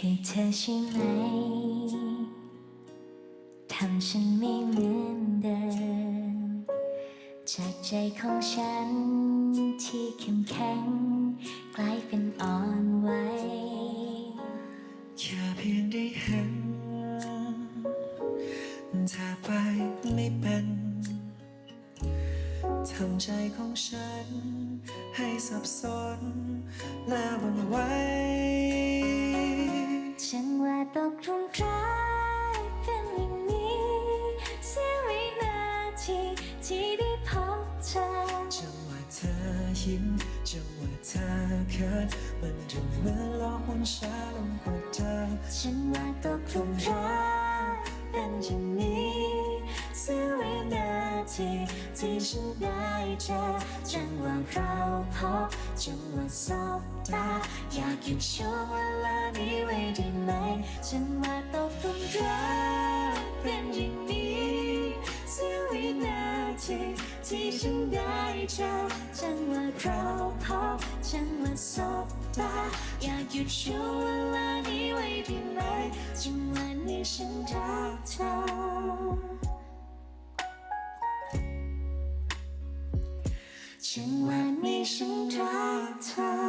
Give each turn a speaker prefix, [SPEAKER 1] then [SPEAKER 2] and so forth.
[SPEAKER 1] คือเธอใช่ไหม ทำฉันไม่เหมือนเดิม จากใจของฉันที่เข้มแข็ง กลายเป็นอ่อนไหว
[SPEAKER 2] แค่เพียงได้เห็นเธอไปไม่เป็นทำใจของฉันให้สับสนและหวันไหว ยิ้มจังหวะเธอเขินมันจะเหมือนโลกมันช้าลงกว่าเดิม
[SPEAKER 1] ฉันว่าตกหลุมรักเป็นอย่างนี้เสียวินาทีที่ฉันได้เจอจังหวะเราพบจังหวะสบตาอยากหยุดช่วงเวลานี้ไว้ได้ไหม ฉันว่าตกหลุมรักเป็นอย่างนี้เสียวินาที ที่ฉันได้เจอจังหวะเราพบจังหวะสบตาอยากหยุดช่วงเวลานี้ไว้ได้ไหมจังหวะนี้ฉันรักเธอจังหวะนี้ฉันรักเธอ